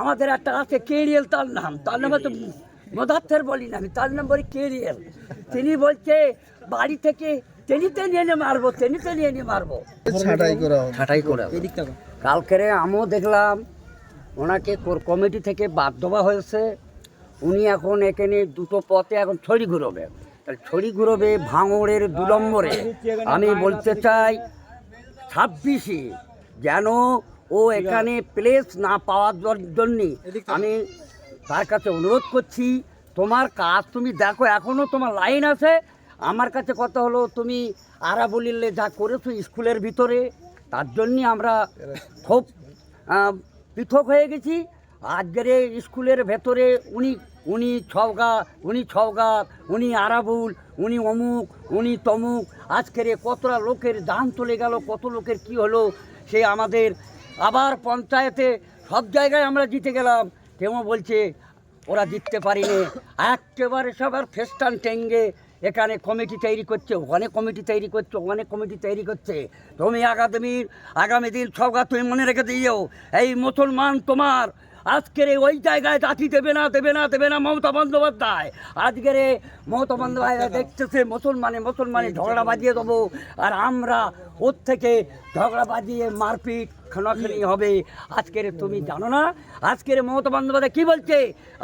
আমাদের একটা আছে কেরিয়েল তার নাম। তার নাম তো মদার্থের বলি না আমি তার নাম বলি কেরিয়েল। তিনি বলছে বাড়ি থেকে টেনিতে নিয়ে এনে মারবো টেনি নিয়ে নিয়ে মারবো। ছাঁটাই করা হবে। ছাটাই করে কালকেরে আমিও দেখলাম ওনাকে কোর কমিটি থেকে বাদ দেওয়া হয়েছে। উনি এখন এখানে দুটো পথে এখন ছড়ি ঘুরবে। তাহলে ছড়ি ঘুরবে ভাঙড়ের দু নম্বরে আমি বলতে চাই ছাব্বিশে যেন ও এখানে প্লেস না পাওয়ার জন্য আমি তার কাছে অনুরোধ করছি তোমার কাজ তুমি দেখো এখনও তোমার লাইন আছে। আমার কাছে কথা হলো তুমি আরা বলিলে যা করেছ স্কুলের ভিতরে তার জন্যই আমরা খুব পৃথক হয়ে গেছি। আজকের স্কুলের ভেতরে উনি উনি ছওগা উনি ছওগা উনি আরাবুল উনি অমুক উনি তমুক আজকের কতটা লোকের দান চলে গেল কত লোকের কি হলো সে আমাদের আবার পঞ্চায়েতে সব জায়গায় আমরা জিতে গেলাম। কেউ বলছে, ওরা জিততে পারিনি। একেবারে সবার ফেস্টান টেঙ্গে এখানে কমিটি তৈরি করছে, ওখানে কমিটি তৈরি করছে, ওখানে কমিটি তৈরি করছে। তুমি আগামীর আগামী দিন সবগা তুমি মনে রেখে দিও। এই মুসলমান তোমার আজকের ওই জায়গায় জাতি দেবে না দেবে না দেবে না মমতা বন্দ্যোপাধ্যায়। আজকের মমতা বন্দ্যোপাধ্যায় দেখতেছে মুসলমানে মুসলমানে ঝগড়া বাজিয়ে দেবো। আর আমরা ওর থেকে ঝগড়া বাজিয়ে মারপিট খানাখানি হবে। আজকের তুমি জানো না? আজকের মমতা বন্দ্যোপাধ্যায় কী বলছে?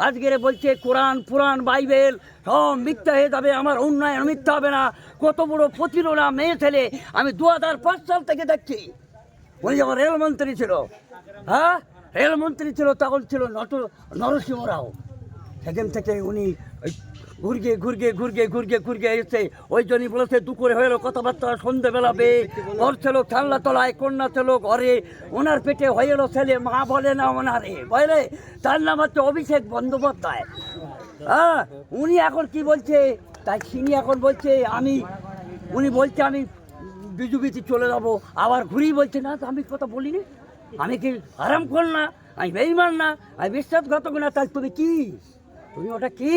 আজকের বলছে কোরআন পুরাণ বাইবেল সব মিথ্যা হয়ে যাবে আমার উন্নয়ন মিথ্যা হবে না। কত বড় প্রতিরোধা মেয়ে ছেলে আমি দু হাজার পাঁচ সাল থেকে দেখছি। উনি যখন রেলমন্ত্রী ছিল হ্যাঁ? রেলমন্ত্রী ছিল, তখন ছিল নট নরসিংহ রাও সেখান থেকে উনি ঘুরগে ঘুরগে ঘুরগে ঘুরগে ঘুরগে এসে ওই জন্যই বলেছে, দুপুরে হয়ে কথাবার্তা, সন্ধেবেলা বে ঘর ছিল ঠান্ডা তলায় কন্যা ছিল ঘরে। ওনার পেটে হয়ে গেলো ছেলে, মা বলে না ওনারে। বলে তার নাম হচ্ছে অভিষেক বন্দ্যোপাধ্যায়। হ্যাঁ উনি এখন কি বলছে? তাই তিনি এখন বলছে, আমি উনি বলছে, আমি বিজুবিতে চলে যাব। আবার ঘুরেই বলছে, না, তো আমি কথা বলিনি। আমি কি আরাম কর না? আমি বেইমান না? আমি বিশ্বাসঘাতক না? তাই তুমি কি? তুমি ওটা কি?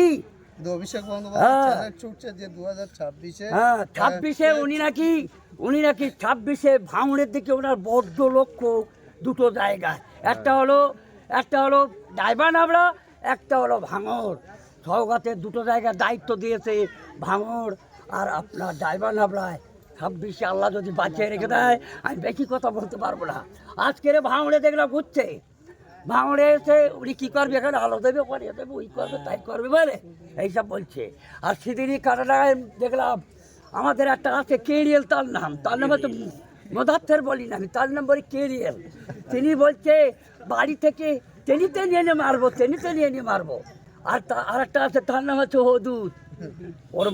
অভিষেক হ্যাঁ। বন্দ্যোপাধ্যায় যে দু হাজার ছাব্বিশে হ্যাঁ ছাব্বিশে উনি নাকি উনি নাকি ছাব্বিশে ভাঙড়ের দিকে ওনার বড্ড লক্ষ্য দুটো জায়গা একটা হলো একটা হলো ডাইবা নাবড়া একটা হলো ভাঙড় সৌগাতের দুটো জায়গায় দায়িত্ব দিয়েছে ভাঙড় আর আপনার ডাইবা নাবড়ায় ছাব্বিশে আল্লাহ যদি বাঁচিয়ে রেখে দেয়, আমি বেশি কথা বলতে পারব না। আজকের ভাঙড়ে দেখলাম ঘুরছে। ভাঙড়ে এসে উনি কী করবে? এখানে আলো দেবে পরে দেবে, ওই করবে, তাই করবে বলে এইসব বলছে। আর সেদিনই কানাডায় দেখলাম, আমাদের একটা আছে কেরিয়েল, তার নাম। তার নাম হচ্ছে মদার্থের বলি না, আমি তার নাম বলি কেরিয়েল। তিনি বলছে, বাড়ি থেকে টেনি টেনে এনে মারবো টেনি টেনে এনে মারবো। আর তা আর একটা আছে, তার নাম হচ্ছে হদুদ। ওর